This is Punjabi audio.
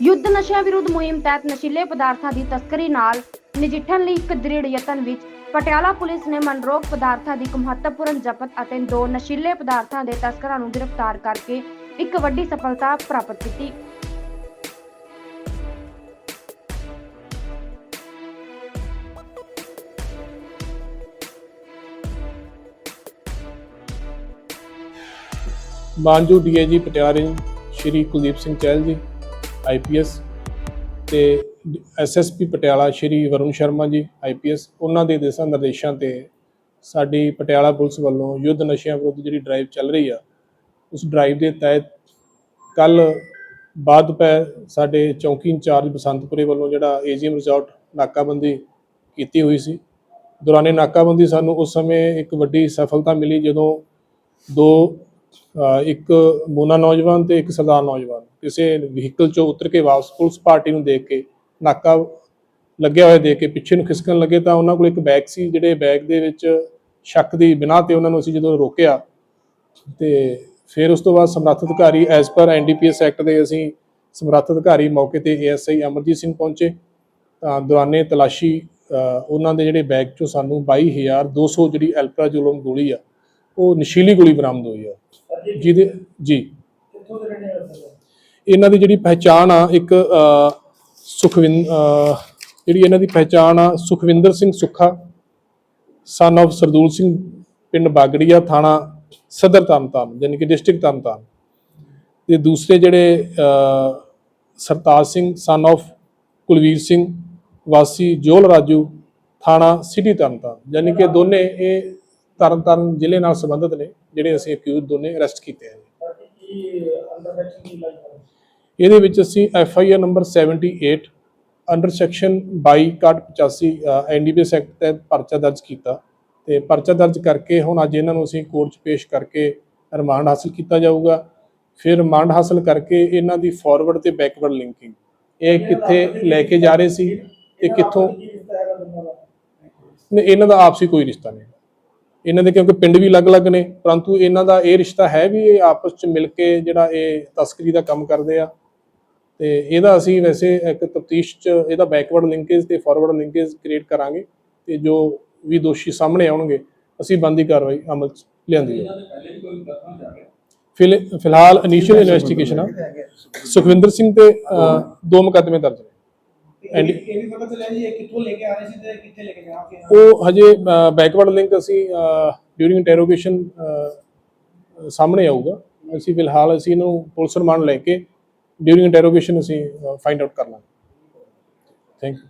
ਯੁੱਧ ਨਸ਼ਿਆਂ ਵਿਰੁੱਧ ਮੁਹਿੰਮ ਤਹਿਤ ਨਸ਼ੀਲੇ ਪਦਾਰਥਾਂ ਦੀ ਤਸਕਰੀ ਨਾਲ ਨਜਿੱਠਣ ਲਈ ਇੱਕ ਦ੍ਰਿੜ ਯਤਨ ਵਿੱਚ ਪਟਿਆਲਾ ਪੁਲਿਸ ਨੇ ਮਨਰੋਗ ਪਦਾਰਥਾਂ ਦੀ ਇੱਕ ਮਹੱਤਵਪੂਰਨ ਜ਼ਬਤ ਅਤੇ ਦੋ ਨਸ਼ੀਲੇ ਪਦਾਰਥਾਂ ਦੇ ਤਸਕਰਾਂ ਨੂੰ ਗ੍ਰਿਫਤਾਰ ਕਰਕੇ ਇੱਕ ਵੱਡੀ ਸਫਲਤਾ ਪ੍ਰਾਪਤ ਕੀਤੀ। ਮਾਨਜੂ ਡੀਆਈਜੀ ਪਟਿਆਲਾ, ਸ਼੍ਰੀ ਕੁਲਦੀਪ ਸਿੰਘ ਚਹਿਲ ਜੀ। ਆਈਪੀਐਸ ਤੇ ਐਸਐਸਪੀ ਪਟਿਆਲਾ ਸ਼੍ਰੀ ਵਰੁਣ ਸ਼ਰਮਾ ਜੀ ਆਈਪੀਐਸ ਉਹਨਾਂ ਦੇ ਦਿਸ਼ਾ ਨਿਰਦੇਸ਼ਾਂ ਤੇ ਸਾਡੀ ਪਟਿਆਲਾ ਪੁਲਿਸ ਵੱਲੋਂ ਯੁੱਧ ਨਸ਼ਿਆਂ ਵਿਰੁੱਧ ਜਿਹੜੀ ਡਰਾਈਵ ਚੱਲ ਰਹੀ ਆ, ਉਸ ਡਰਾਈਵ ਦੇ ਤਹਿਤ ਕੱਲ ਬਾਅਦ ਪੈ ਸਾਡੇ ਚੌਂਕੀ ਇੰਚਾਰਜ ਬਸੰਤਪੁਰੇ ਵੱਲੋਂ ਜਿਹੜਾ ਏਜੀਐਮ ਰਿਜ਼ੋਰਟ ਨਾਕਾਬੰਦੀ ਕੀਤੀ ਹੋਈ ਸੀ। ਦੌਰਾਨੇ ਨਾਕਾਬੰਦੀ ਸਾਨੂੰ ਉਸ ਸਮੇਂ ਇੱਕ ਵੱਡੀ ਸਫਲਤਾ ਮਿਲੀ ਜਦੋਂ ਦੋ ਇੱਕ ਮੋਨਾ ਨੌਜਵਾਨ ਤੇ ਇੱਕ ਸਰਦਾਰ ਨੌਜਵਾਨ। ਕਿਸੇ ਵਹੀਕਲ ਚੋਂ ਉਤਰ ਕੇ ਵਾਪਸ ਪੁਲਿਸ ਪਾਰਟੀ ਨੂੰ ਦੇਖ ਕੇ ਨਾਕਾ ਲੱਗਿਆ ਹੋਇਆ ਦੇਖ ਕੇ ਪਿੱਛੇ ਨੂੰ ਖਿਸਕਣ ਲੱਗੇ ਤਾਂ ਉਹਨਾਂ ਕੋਲ ਇੱਕ ਬੈਗ ਸੀ, ਜਿਹੜੇ ਬੈਗ ਦੇ ਵਿੱਚ ਸ਼ੱਕ ਦੀ ਬਿਨਾਂ ਤੇ ਉਹਨਾਂ ਨੂੰ ਅਸੀਂ ਜਦੋਂ ਰੋਕਿਆ ਤੇ ਫਿਰ ਉਸ ਤੋਂ ਬਾਅਦ ਸਮਰੱਥ ਅਧਿਕਾਰੀ ਐਸ ਪਰ ਐਨਡੀਪੀਐਸ ਐਕਟ ਦੇ ਅਸੀਂ ਸਮਰੱਥ ਅਧਿਕਾਰੀ ਮੌਕੇ ਤੇ ਏਐਸਆਈ ਅਮਰਜੀਤ ਸਿੰਘ ਪਹੁੰਚੇ ਤਾਂ ਦੌਰਾਨੇ ਤਲਾਸ਼ੀ ਉਹਨਾਂ ਦੇ ਜਿਹੜੇ ਬੈਗ ਚੋਂ ਸਾਨੂੰ 22200 ਜਿਹੜੀ ਐਲਪਰਾਜੋਲਮ ਗੋਲੀ ਆ ਉਹ ਨਸ਼ੀਲੀ ਗੋਲੀ ਬਰਾਮਦ ਹੋਈ ਆ। ਜਿਹਦੇ ਜੀ। ਇਹਨਾਂ ਦੀ ਜਿਹੜੀ ਪਹਿਚਾਣ ਆ ਇੱਕ ਅ, ਸੁਖਵਿੰਦ ਜਿਹੜੀ ਇਹਨਾਂ ਦੀ ਪਹਿਚਾਣ ਆ ਸੁਖਵਿੰਦਰ ਸਿੰਘ ਸੁੱਖਾ ਸਨ of ਸਰਦੂਲ ਸਿੰਘ ਪਿੰਡ ਬਾਗੜੀਆ ਥਾਣਾ ਸਦਰ ਤਰਨਤਾਰਨ ਯਾਨੀ ਕਿ ਡਿਸਟ੍ਰਿਕਟ ਤਰਨਤਾਰਨ। ਤੇ ਦੂਸਰੇ ਜਿਹੜੇ ਸਰਤਾਜ ਸਿੰਘ ਸਨ of ਕੁਲਵੀਰ ਸਿੰਘ ਵਾਸੀ ਜੋਲ ਰਾਜੂ ਥਾਣਾ ਸਿਟੀ ਤਰਨਤਾਰਨ ਯਾਨੀ ਕਿ ਦੋਨੇ ਇਹ ਤਰਨਤਾਰਨ ਜ਼ਿਲ੍ਹੇ ਨਾਲ ਸੰਬੰਧਿਤ ਨੇ, ਜਿਹੜੇ ਅਸੀਂ ਅਕਿਊਜ਼ ਦੋਨੇ ਅਰੈਸਟ ਕੀਤੇ ਹਨ ਇਹਦੇ ਵਿੱਚ ਅਸੀਂ F I R number 78 under section 22 ਕਾਟ 85 ਐਨਡੀਪੀਐਸ ਐਕਟ ਤਹਿਤ ਪਰਚਾ ਦਰਜ ਕੀਤਾ ਤੇ ਪਰਚਾ ਦਰਜ ਕਰਕੇ ਹੁਣ ਅੱਜ ਇਹਨਾਂ ਨੂੰ ਅਸੀਂ ਕੋਰਟ 'ਚ ਪੇਸ਼ ਕਰਕੇ ਰਿਮਾਂਡ ਹਾਸਲ ਕੀਤਾ ਜਾਊਗਾ। ਫਿਰ ਰਿਮਾਂਡ ਹਾਸਲ ਕਰਕੇ ਇਹਨਾਂ ਦੀ ਫਾਰਵਰਡ ਤੇ ਬੈਕਵਰਡ ਲਿੰਕਿੰਗ ਇਹ ਕਿੱਥੇ ਲੈ ਕੇ ਜਾ ਰਹੇ ਸੀ ਤੇ ਕਿੱਥੋਂ? ਇਹਨਾਂ ਦਾ ਆਪਸੀ ਕੋਈ ਰਿਸ਼ਤਾ ਨਹੀਂ। ਇਹਨਾਂ ਦੇ ਕਿਉਂਕਿ ਪਿੰਡ ਵੀ ਅਲੱਗ-ਅਲੱਗ ਨੇ, ਪਰੰਤੂ ਇਹਨਾਂ ਦਾ ਇਹ ਰਿਸ਼ਤਾ ਹੈ ਵੀ ਇਹ ਆਪਸ ਚ ਮਿਲ ਕੇ ਜਿਹੜਾ ਇਹ ਤਸਕਰੀ ਦਾ ਕੰਮ ਕਰਦੇ ਆ। ਤੇ ਇਹਦਾ ਅਸੀਂ ਵੈਸੇ ਇੱਕ ਤਫਤੀਸ਼ ਚ ਇਹਦਾ ਬੈਕਵਰਡ ਲਿੰਕੇਜ ਤੇ ਫਾਰਵਰਡ ਲਿੰਕੇਜ ਕ੍ਰੀਏਟ ਕਰਾਂਗੇ ਤੇ ਜੋ ਵੀ ਦੋਸ਼ੀ ਸਾਹਮਣੇ ਆਉਣਗੇ, ਅਸੀਂ ਬੰਦੀ ਕਾਰਵਾਈ ਅਮਲ ਚ ਲਿਆਂਦੀ ਹੈ ਫਿਲ- ਫਿਲਹਾਲ ਇਨੀਸ਼ੀਅਲ ਇਨਵੈਸਟੀਗੇਸ਼ਨ ਆ। ਸੁਖਵਿੰਦਰ ਸਿੰਘ ਤੇ ਦੋ ਮੁਕੱਦਮੇ ਦਰਜ ਨੇ। ਇਹ ਵੀ ਇਹ ਵੀ ਪਤਾ ਚੱਲਿਆ ਜੀ ਇਹ ਕਿੱਥੋਂ ਲੈ ਕੇ ਆ ਰਹੇ ਸੀ ਤੇ ਕਿੱਥੇ ਲੈ ਕੇ ਜਾਣਗੇ ਉਹ ਹਜੇ ਬੈਕਵਰਡ ਲਿੰਕ ਅਸੀਂ ਡਿਊਰਿੰਗ ਇੰਟਰੋਗੇਸ਼ਨ ਸਾਹਮਣੇ ਆਊਗਾ। ਅਸੀਂ ਫਿਲਹਾਲ ਅਸੀਂ ਇਹਨੂੰ ਪੁਲਿਸ ਰਿਮਾਂਡ ਲੈ ਕੇ ਡਿਊਰਿੰਗ ਇੰਟਰੋਗੇਸ਼ਨ ਅਸੀਂ ਫਾਈਂਡ ਆਊਟ ਕਰਨਾ ਥੈਂਕ ਯੂ